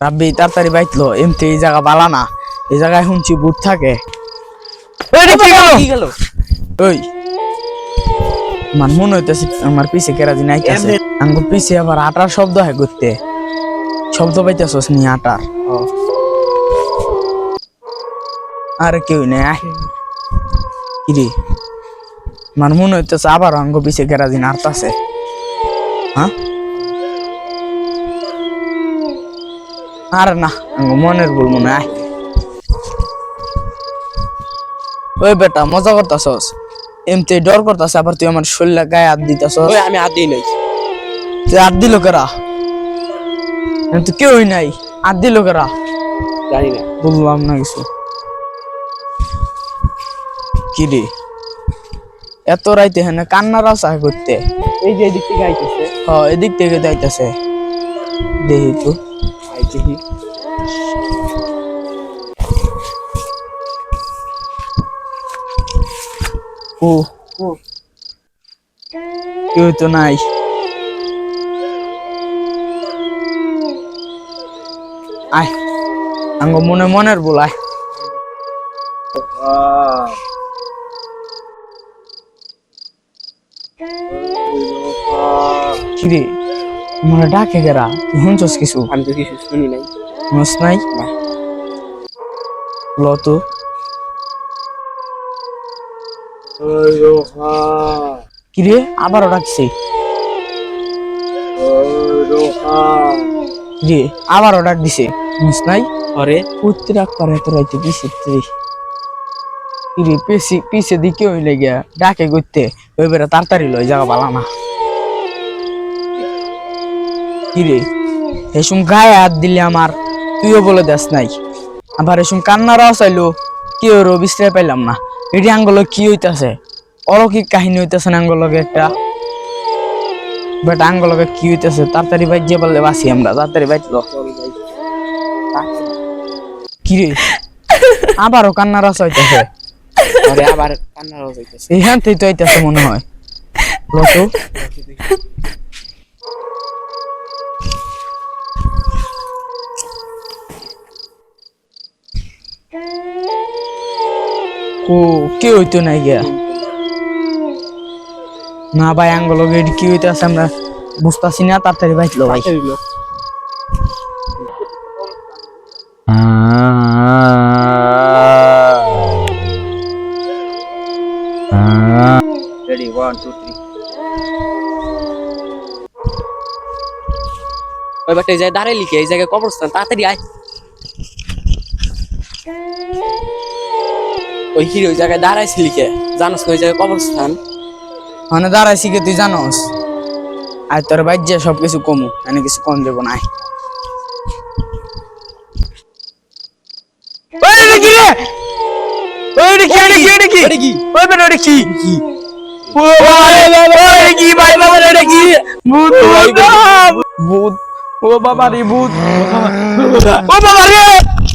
রাব্বি তাড়াতাড়ি বাইতলো এমতে এই জায়গা বালা না। এই জায়গায় শুনছি ভূত থাকে। ওই। আমার মনে হইতেছে আমার পিছে কেরাজি নাইতেছে আঙ্গ পিছে আবার আটার শব্দ হয় করতে শব্দ পাইতেছস নি আটার আর কেউ নেই কিরে? আমার মনে হইতেছে আবার আঙ্গ পিছে কেরাজি নাড়তাছে হ্যাঁ আর না মনের ভুল মনে আয় ওই বেটা মজা করতাছস? এমতে ডর করতাছে আবার তুই আমার শরীরে গায়ে হাত দিতাছস? ওই আমি হাত দিই নাই। তুই হাত দিল কেরা? তো কেউই নাই। হাত দিল কেরা? জানি না। বললাম না কিছু। কি রে? এত রাইতে হেনে কান্নার আশা করতে? এই যে এদিক থেকে আইতেছে। হ এদিক থেকে যাইতেছে। দেখি তো। ও ও। কেউ তো নাই। আয়। আঙ্গ মনে মনের বলায় কিরে আমার ডাকে গেরা তুই শুনছস কিছু? আমি তো কিছু শুনি নাই। শুনস নাই। ল তো। কিরে আবারও ডাকছে। কিরে আবারও ডাক দিছে। নাই? পারে তো রাইতে পিছে কিরে পিছে পিছে দিকে হইলে গিয়া ডাকে ওই বেড়া তাড়াতাড়ি লয় না কিরে এসম গায়ে হাত দিলে আমার তুইও বলে দেস নাই। আবার এসম কান্নারাও চাইলো কি ওর বিশ্রায় পাইলাম না। এটি আঙ্গল কি হইতাছে? অলৌকিক কাহিনী হইতাছে না আঙ্গলকে একটা? বাট আঙ্গলকে কি হইতাছে তাড়াতাড়ি বাইক যে বললে বাসি আমরা তাড়াতাড়ি বাইকলো কিরে আবারও কান্নারা চাইতেছে আরে আবার কান্নার আওয়াজ হইতেছে। এইখান থেকে তো আইতাছে মনে হয়। লতো ও কে হইতো নাই গিয়া? না ভাই আঙ্গল গেট কি হইতাছে আমরা বুঝতাছি না তাড়াতাড়ি বাইতলো ভাই। রেডি ওয়ান টু থ্রি ওই বাটে যায় দাঁড়াই লিখে এই জায়গায় কবরস্থান তাড়াতাড়ি আয়। ওই হিরো ওই জায়গায় দাঁড়াইছি লিখে। জানোস ওই জায়গায় কবরস্থান। মানে দাঁড়াইছি কে তুই জানোস? আর তোর বাইর যে সব কিছু কমু এনে কিছু কম দেবো না ওই রে কি রে! ওই রে কি রে কি রে কি ওরে কি? ওই বেটা রে কি কি ও বাবা রে ভূত ও বাবা রে ভূত। ও বাবা রে। ভূত